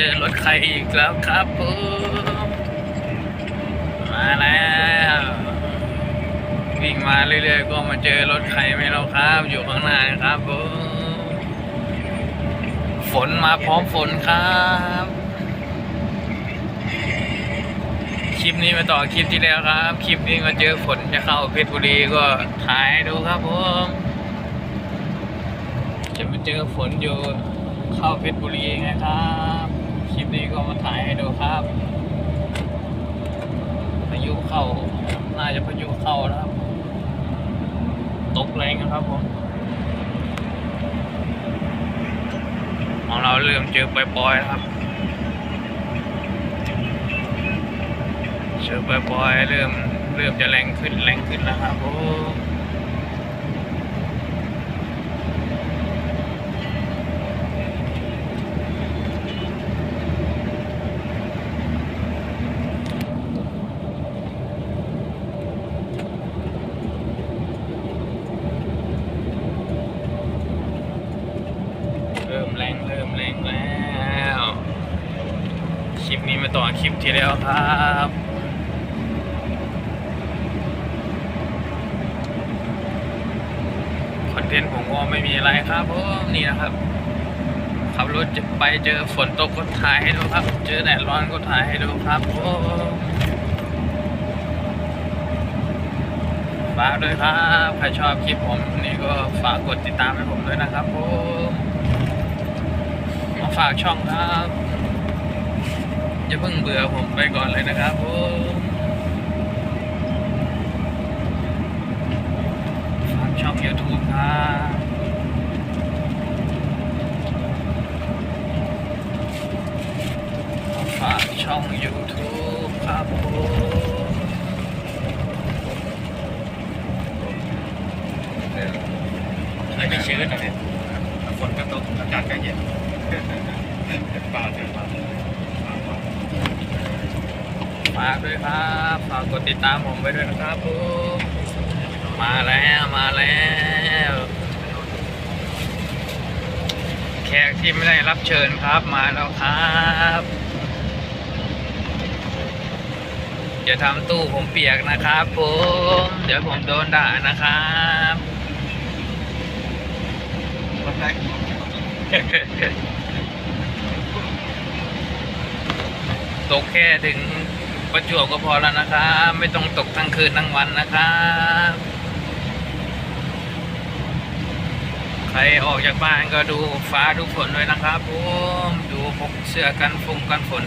เจอรถใครอีกแล้วครับผมมาแล้ววิ่งมาเรื่อยๆ ก็มาเจอรถใครไม่รู้ครับ อยู่ข้างหน้าครับผมฝนมาพร้อมฝนครับคลิปนี้มาต่อคลิปที่แล้วครับ คลิปนี้ก็เจอฝนจะเข้าเพชรบุรีก็ถ่ายดูครับผมจะมาเจอฝนอยู่เข้าเพชรบุรีไงครับ นี้ก็มาถ่ายให้ดูครับพายุเข้า น่าจะพายุเข้าแล้วครับ ตกแรงนะครับผมของเราเริ่มเจอปล่อยๆแล้วครับ เจอปล่อยๆเริ่มเริ่มจะแรงขึ้นแรงขึ้นแล้วครับผมเริ่มแรงเริ่มแรงแล้ว ค ลิปนี้มาต่อคลิปที่แล้วครับคอนเทนต์ผมก็ไม่มีอะไรครับผมนี่นะครับขับรถจะไปเจอฝนตกก็ถ่ายให้ดูครับ เจอแดดร้อนก็ถ่ายให้ดูครับผมฝากด้วยครับ ใครชอบคลิปผมนี่ก็ฝากกดติดตามให้ผมด้วยนะครับผมมาฝากช่องครับ อย่าเพิ่งเบื่อผมไปก่อนเลยนะครับผมฝากช่อง YouTube ครับฝากช่อง YouTube ครับผม ไม่ได้ชื้นนะเนี่ยฝนก็ตกอากาศก็เย็นบ้าเถอะบ้า ฝากด้วยครับฝากกดติดตามผมไปด้วยนะครับผมมาแล้วมาแล้ว แขกที่ไม่ได้รับเชิญครับมาแล้วครับอย่าทำตู้ผมเปียกนะครับผมเดี๋ยวผมโดนด่านะครับตกแค่ถึง ประจวบก็พอแล้วนะครับ ไม่ต้องตกทั้งคืนทั้งวันนะครับ ใครออกจากบ้านก็ดูฟ้าดูฝนด้วยนะครับผมดูพกเสื้อกันฝงกันฝน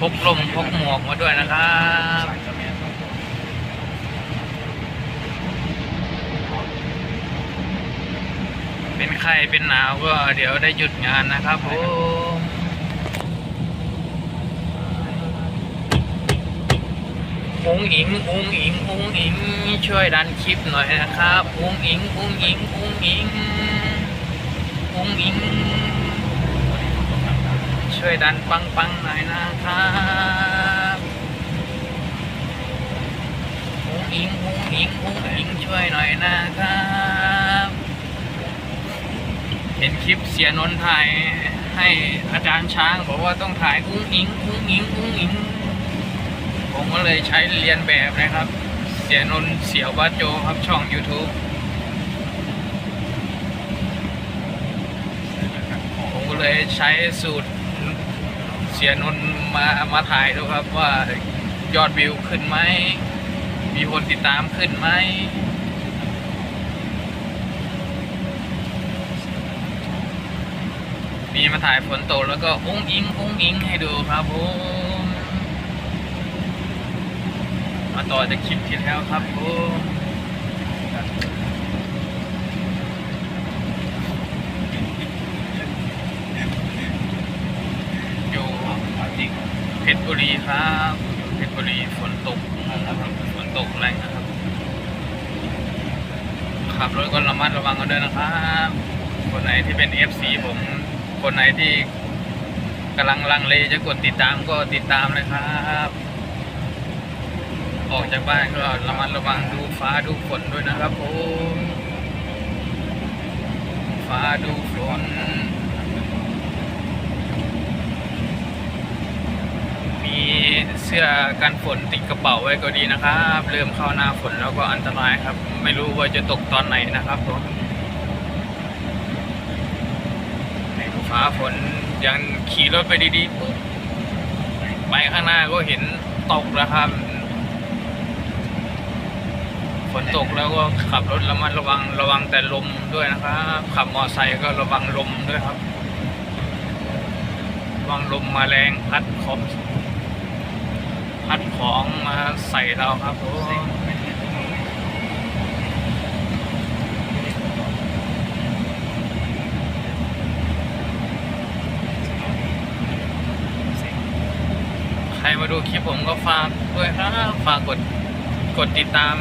พกลมพกหมวกมาด้วยนะครับเป็นไข้เป็นหนาวก็เดี๋ยวได้หยุดงานนะครับผม องอิงองอิงองอิง ช่วยดันคลิปหน่อยนะครับองอิงองอิงองอิงองอิง ช่วยดันปังปังหน่อยนะครับองอิงองอิงองอิงช่วยหน่อยนะครับ เห็นคลิปเสียนนท์ถ่ายให้อาจารย์ช้างบอกว่าต้องถ่ายอุ้งอิงอุ้งอิงอุ้งอิง ผมก็เลยใช้เรียนแบบนะครับ เสียนนเสียวบ้าโจครับช่อง YouTube ผมก็เลยใช้สูตรเสียนนมามาถ่ายดูครับว่ายอดวิวขึ้นไหม มีคนติดตามขึ้นไหมมีมาถ่ายฝนตกแล้วก็อุ้งอิงอุ้งอิงให้ดูครับผม มาต่อจากคลิปที่แล้วครับผมอยู่ที่เพชรบุรีครับเพชรบุรีฝนตกนะครับฝนตกแรงนะครับขับรถก็ระมัดระวังกันด้วยนะครับคนไหนที่เป็น FC ผมคนไหนที่กำลังลังเลจะกดติดตามก็ติดตามเลยครับ ออกจากบ้านก็ระมัดระวังดูฟ้าดูฝนด้วยนะครับผมฟ้าดูฝนมีเสื้อกันฝนติดกระเป๋าไว้ก็ดีนะครับ เริ่มเข้าหน้าฝนแล้วก็อันตรายครับ ไม่รู้ว่าจะตกตอนไหนนะครับผมฟ้าฝนยังขี่รถไปดีๆไปข้างหน้าก็เห็นตกแล้วครับ ฝนตกแล้วก็ขับรถระมัดระวังระวังแต่ลมด้วยนะครับขับมอเตอร์ไซค์ก็ระวังลมด้วยครับระวังลมมาแรงพัดของพัดของมาใส่เราครับผมใครมาดูคลิปผมก็ฝากด้วยครับ ฝากกด กดติดตาม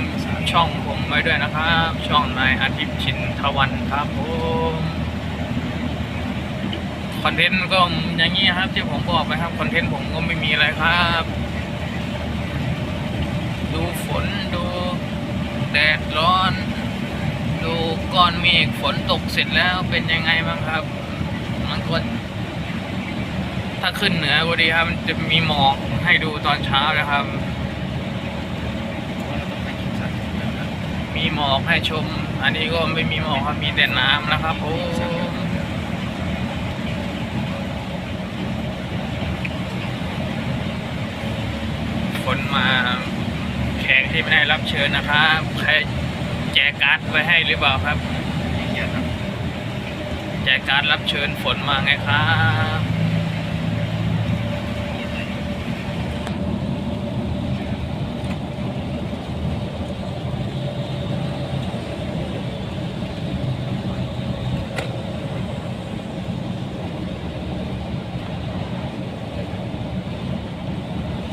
ช่องผมไว้ด้วยนะครับ ช่องนายอาทิตย์ชินทวันครับผมคอนเทนต์ก็อย่างนี้ครับ ที่ผมบอกไปครับคอนเทนต์ผมก็ไม่มีอะไรครับ ดูฝนดูแดดร้อน ดูก้อนเมฆฝนตกเสร็จแล้วเป็นยังไงบ้างครับ มันก็ถ้าขึ้นเหนือก็ดีครับ มันจะมีหมอกให้ดูตอนเช้านะครับ มีหมอกให้ชม อันนี้ก็ไม่มีหมอกครับมีแต่น้ำนะครับผมคนมาแขกที่ไม่ได้รับเชิญนะครับใครแจกการ์ดไว้ให้หรือเปล่าครับเกียรติครับแจกการ์ดรับเชิญฝนมาไงครับ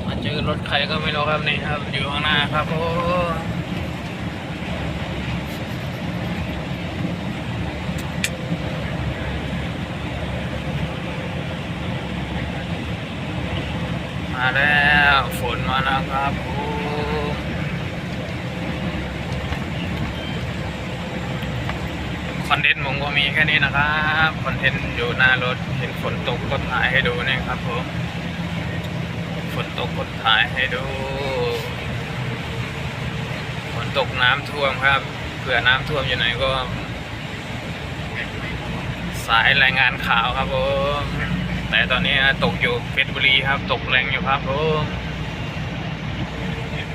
มาเจอรถ ใครก็ไม่รู้ครับนี่ครับ อยู่ข้างหน้าครับโอ้มาแล้วฝนมาแล้วครับโอ้คอนเทนต์ผมก็มีแค่นี้นะครับ คอนเทนต์อยู่หน้ารถเห็นฝนตกก็ถ่ายให้ดูนี่ครับผม ฝนตกก็ถ่ายให้ดูฝนตกน้ำท่วมครับเผื่อน้ำท่วมอยู่ไหนก็ สายรายงานข่าวครับผมแต่ตอนนี้ตกอยู่เพชรบุรีครับ ตกแรงอยู่ครับผม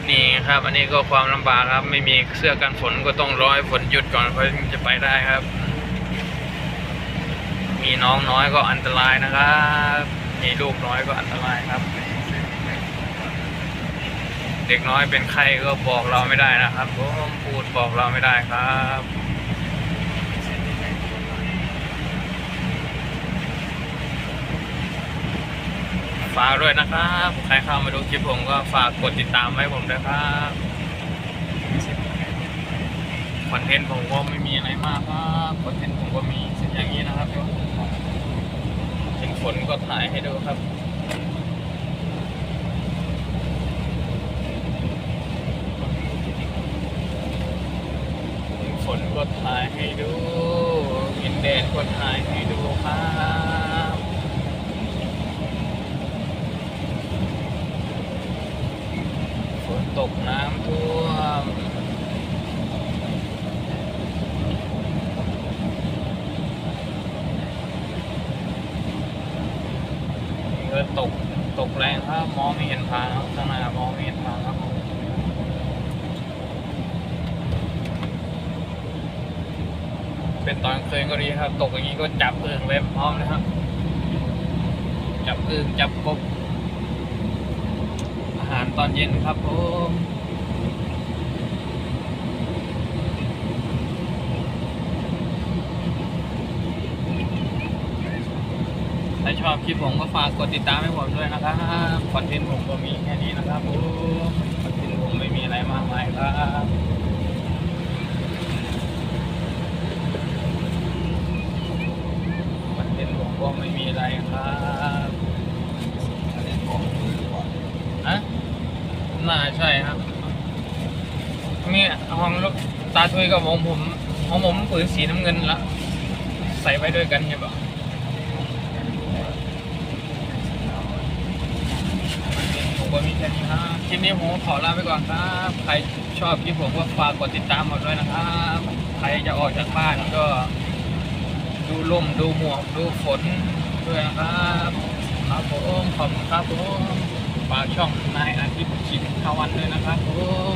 นี่ครับ อันนี้ก็ความลำบากครับ ไม่มีเสื้อกันฝนก็ต้องรอให้ฝนหยุดก่อนเพื่อจะไปได้ครับ มีน้องน้อยก็อันตรายนะครับ มีลูกน้อยก็อันตรายครับ เด็กน้อยเป็นใครก็บอกเราไม่ได้นะครับผมพูดบอกเราไม่ได้ครับฝากด้วยนะครับ ใครเข้ามาดูคลิปผมก็ฝากกดติดตามไว้ผมด้วยครับคอนเทนต์ผมก็ไม่มีอะไรมากครับคอนเทนต์ผมก็มีเช่นอย่างนี้นะครับเห็นฝนก็ถ่ายให้ดูครับ ฝนก็ถ่ายให้ดูเห็นแดดก็ถ่ายให้ดูครับฝน ตกน้ำท่วมนี่ก็ตกตกแรงครับมองไม่เห็นทางครับข้างหน้ามองไม่เห็นทางครับเป็นตอนเคืนก็ดีครับ ตกอย่างนี้ก็จับอึ่งไว้พร้อมนะครับ จับอึ่งจับกบ หารตอนเย็นครับผมถ้าชอบคลิปผมก็ฝากกดติดตามให้ผมด้วยนะครับคอนเทนต์ผมก็มีแค่นี้นะครับผมคอนเทนต์ผมไม่มีอะไรมากมายครับมันเป็นผมก็ไม่มีอะไรครับอะน่าใช่ครับนี่ห้องลู กตาทุยกับของผมของผมปืนสีน้ำเงินละใส่ไว้ด้วยกันใช่ปะมันเป็นผมผมก็มีแค่นี้ครับคลิปนี้ผมขอลาไปก่อนครับ ใครชอบคลิปผมก็ฝากกดติดตามหมดด้วยนะครับ ใครจะออกจากบ้านก็ ดูลมดูหมวกดูฝนด้วยนะครับครับผมขอบคุณครับผมฝากช่องนายอาทิตย์ชินทวันด้วยนะครับผม